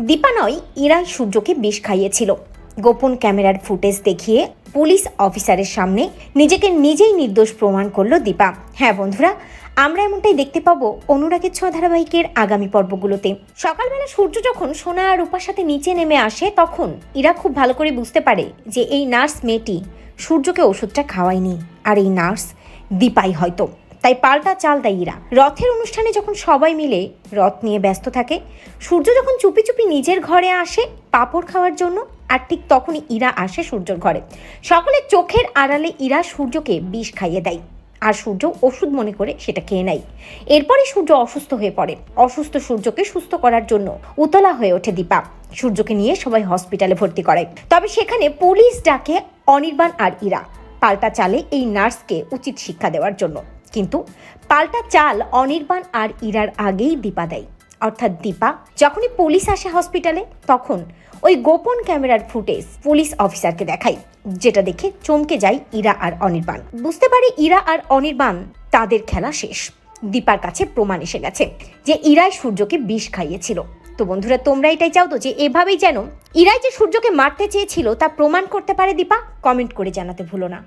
দীপা নয় ইরাই সূর্যকে বিষ খাইয়েছিল। গোপন ক্যামেরার ফুটেজ দেখিয়ে পুলিশ অফিসারের সামনে নিজেকে নিজেই নির্দোষ প্রমাণ করল দীপা। হ্যাঁ বন্ধুরা, আমরা এমনটাই দেখতে পাবো অনুরাগের ছোঁয়া ধারাবাহিকের আগামী পর্বগুলোতে। সকালবেলা সূর্য যখন সোনা আর রূপার সাথে নিচে নেমে আসে, তখন ইরা খুব ভালো করে বুঝতে পারে যে এই নার্স মেয়েটি সূর্যকে ওষুধটা খাওয়ায়নি। আর এই নার্স দীপাই হয়তো। তাই পাল্টা চাল দেয় ইরা। রথের অনুষ্ঠানে যখন সবাই মিলে রথ নিয়ে ব্যস্ত থাকে, সূর্য যখন চুপি চুপি নিজের ঘরে আসে পাঁপড় খাওয়ার জন্য, আর ঠিক তখনই ইরা আসে সূর্যর ঘরে। সকলের চোখের আড়ালে ইরা সূর্যকে বিষ খাইয়ে দেয়, আর সূর্য ওষুধ মনে করে সেটা খেয়ে নেয়। এরপরই সূর্য অসুস্থ হয়ে পড়ে। অসুস্থ সূর্যকে সুস্থ করার জন্য উতলা হয়ে ওঠে দীপা। সূর্যকে নিয়ে সবাই হসপিটালে ভর্তি করে। তবে সেখানে পুলিশ ডাকে অনির্বাণ আর ইরা। পাল্টা চালে এই নার্সকে উচিত শিক্ষা দেওয়ার জন্য। কিন্তু পাল্টা চাল অনির্বাণ আর ইরার আগেই দীপা দেয়। অর্থাৎ দীপা যখনই পুলিশ আসে হসপিটালে, তখন ওই গোপন ক্যামেরার ফুটেজ পুলিশ অফিসারকে দেখায়, যেটা দেখে চমকে যায় ইরা আর অনির্বাণ। বুঝতে পারে ইরা আর অনির্বাণ তাদের খেলা শেষ। দীপার কাছে প্রমাণ এসে গেছে যে ইরাই সূর্যকে বিষ খাইয়েছিল। তো বন্ধুরা, তোমরা এটাই চাও তো যে এভাবেই যেন ইরাই যে সূর্যকে মারতে চেয়েছিল তা প্রমাণ করতে পারে দীপা? কমেন্ট করে জানাতে ভুলো না।